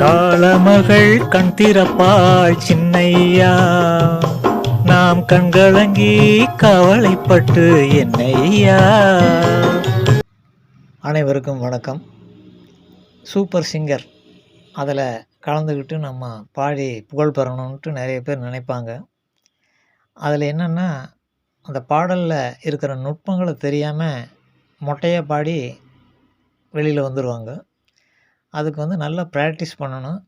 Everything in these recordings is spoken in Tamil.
காலமகள் கண் திறப்பாள் சின்னையா. நாம் கண்கலங்கி கவலைப்பட்டு என்னையா. அனைவருக்கும் வணக்கம். Super singer. அதில் கலந்துக்கிட்டு நம்ம பாடி புகழ் பெறணுன்ட்டு நிறைய பேர் நினைப்பாங்க. அதில் என்னென்னா அந்த பாடலில் இருக்கிற நுட்பங்களை தெரியாமல் மொட்டையாக பாடி வெளியில் வந்துடுவாங்க அதுக்கு வந்து நல்லா ப்ராக்டிஸ் பண்ணணும்.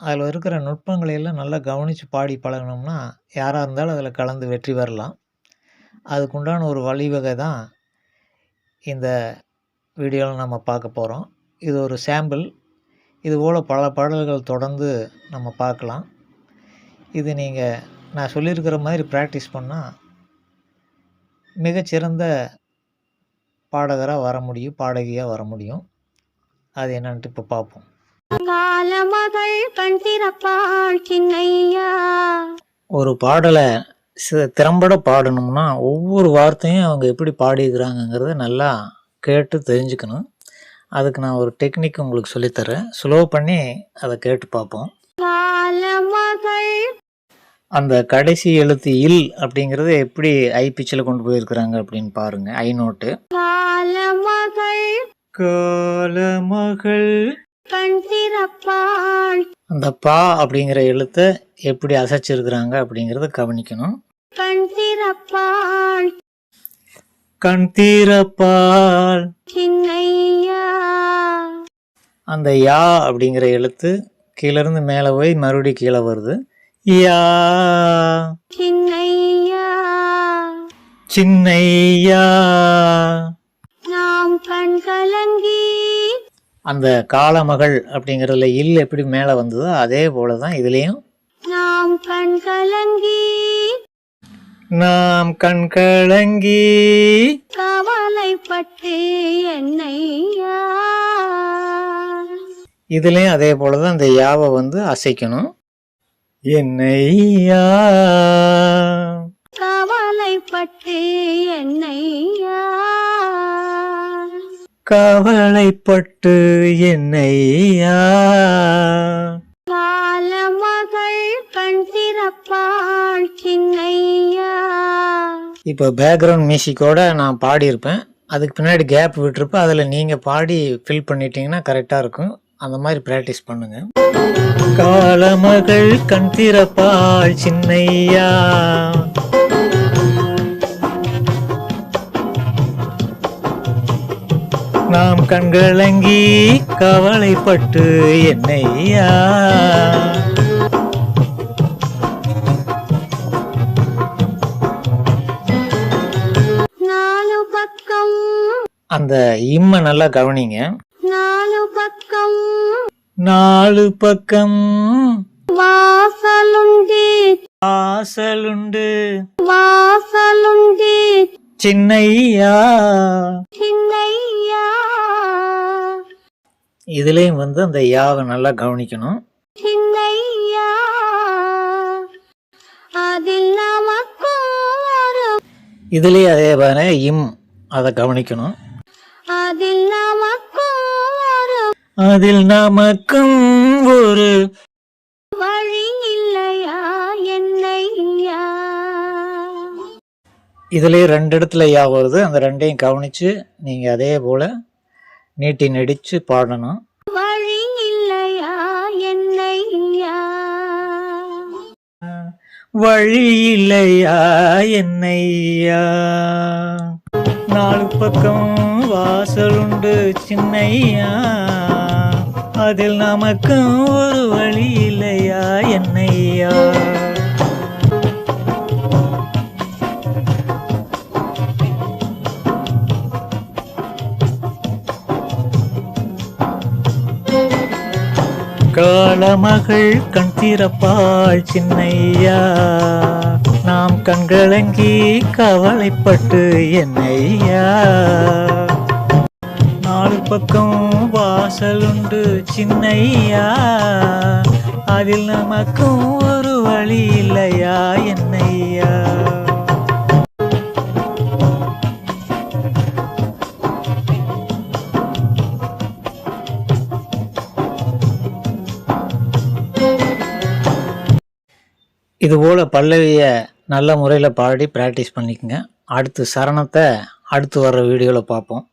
அதில் இருக்கிற நுட்பங்களை எல்லாம் நல்லா கவனித்து பாடி பழகினோம்னா யாராக இருந்தாலும் அதில் கலந்து வெற்றி பெறலாம். அதுக்குண்டான ஒரு வழிவகை தான் இந்த வீடியோவில் நம்ம பார்க்க போகிறோம் இது ஒரு சாம்பிள் இது போல் பல பாடல்கள் தொடர்ந்து நம்ம பார்க்கலாம். இது நீங்கள் நான் சொல்லியிருக்கிற மாதிரி ப்ராக்டிஸ் பண்ணால் மிகச்சிறந்த பாடகராக வர முடியும் பாடகியாக வர முடியும். அது என்னன்ட்டு இப்போ பார்ப்போம் ஒரு பாடலை திறம்பட பாடணும்னா ஒவ்வொரு வார்த்தையும் அவங்க எப்படி பாடியிருக்கிறாங்கங்கிறத நல்லா கேட்டு தெரிஞ்சுக்கணும். அதுக்கு நான் ஒரு டெக்னிக் உங்களுக்கு சொல்லித்தரேன். ஸ்லோ பண்ணி அதை கேட்டு பார்ப்போம். அந்த கடைசி எழுத்து இல் அப்படிங்கிறத எப்படி ஐ பிச்சில் கொண்டு போயிருக்கிறாங்க அப்படின்னு பாருங்க ஐ நோட்டு. காலமகள். காலமகள் கண் திறப்பாள் அந்த பா அப்படிங்கிற எழுத்தை எப்படி அசைச்சிருக்கிறாங்க அப்படிங்கிறத கவனிக்கணும். கண் திறப்பாள் கண் தீரப்பால். சின்னையா. அந்த யா அப்படிங்கிற எழுத்து கீழேருந்து மேலே போய் மறுபடியும் கீழே வருது. யா. சின்னையா. சின்னையா. கண் கலங்கி அந்த காலமகள் அப்படிங்கிறதுல இல் எப்படி மேலே வந்ததோ அதே போல தான் இதுலேயும். நாம் கண் கலங்கி நாம் கண் கலங்கி கவலைப்பட்டு என்னையா. இதுலேயும் அதே போல தான் அந்த யாவை வந்து அசைக்கணும். என்னையா. கவலைப்பட்டு என்னையா. கவலைப்பட்டு என்னையா? இப்போ பேக்ரவுண்ட் மியூசிக்கோட நான் பாடியிருப்பேன். அதுக்கு பின்னாடி கேப் விட்டுருப்பேன். அதில் நீங்கள் பாடி ஃபில் பண்ணிட்டீங்கன்னா கரெக்டாக இருக்கும். அந்த மாதிரி ப்ராக்டிஸ் பண்ணுங்க. காலமகள் கண் திறப்பாள் சின்னையா. நாம் கண்களங்கி கவலைப்பட்டு என்னையா? அந்த இம்மை நல்லா கவனிங்க. நாலு பக்கம். நாலு பக்கம். வாசலுண்டு. வாசலுண்டு. வாசலுண்டு. சின்னையா? இதுலயும் வந்து அந்த யாவை நல்லா கவனிக்கணும். இதுலயே அதே பாரு இம் அதை கவனிக்கணும். அதில் நமக்கும் ஒரு அதில் நமக்கும் ஒரு வழி இல்லையா? என்னையா? இதுலயே ரெண்டு இடத்துல யா வருது அந்த ரெண்டையும் கவனிச்சு நீங்க அதே போல நீட்டி நடிச்சு பாடணும். வழி இல்லையா என்னையா? வழி இல்லையா என்னையா? நாலு பக்கம் வாசலுண்டு சின்னையா? அதில் நமக்கும் ஒரு வழி இல்லையா என்னையா? காலமகள் கண் திறப்பாள் சின்னையா. நாம் கண்களங்கி கவலைப்பட்டு என்னையா. நாலு பக்கம் வாசலுண்டு சின்னையா. அதில் நமக்கும் ஒரு வழி இல்லையா என்னையா. இதுபோல் பல்லவியை நல்ல முறையில் பாடி ப்ராக்டிஸ் பண்ணிக்கோங்க. அடுத்து சரணத்தை அடுத்து வர்ற வீடியோவில் பார்ப்போம்.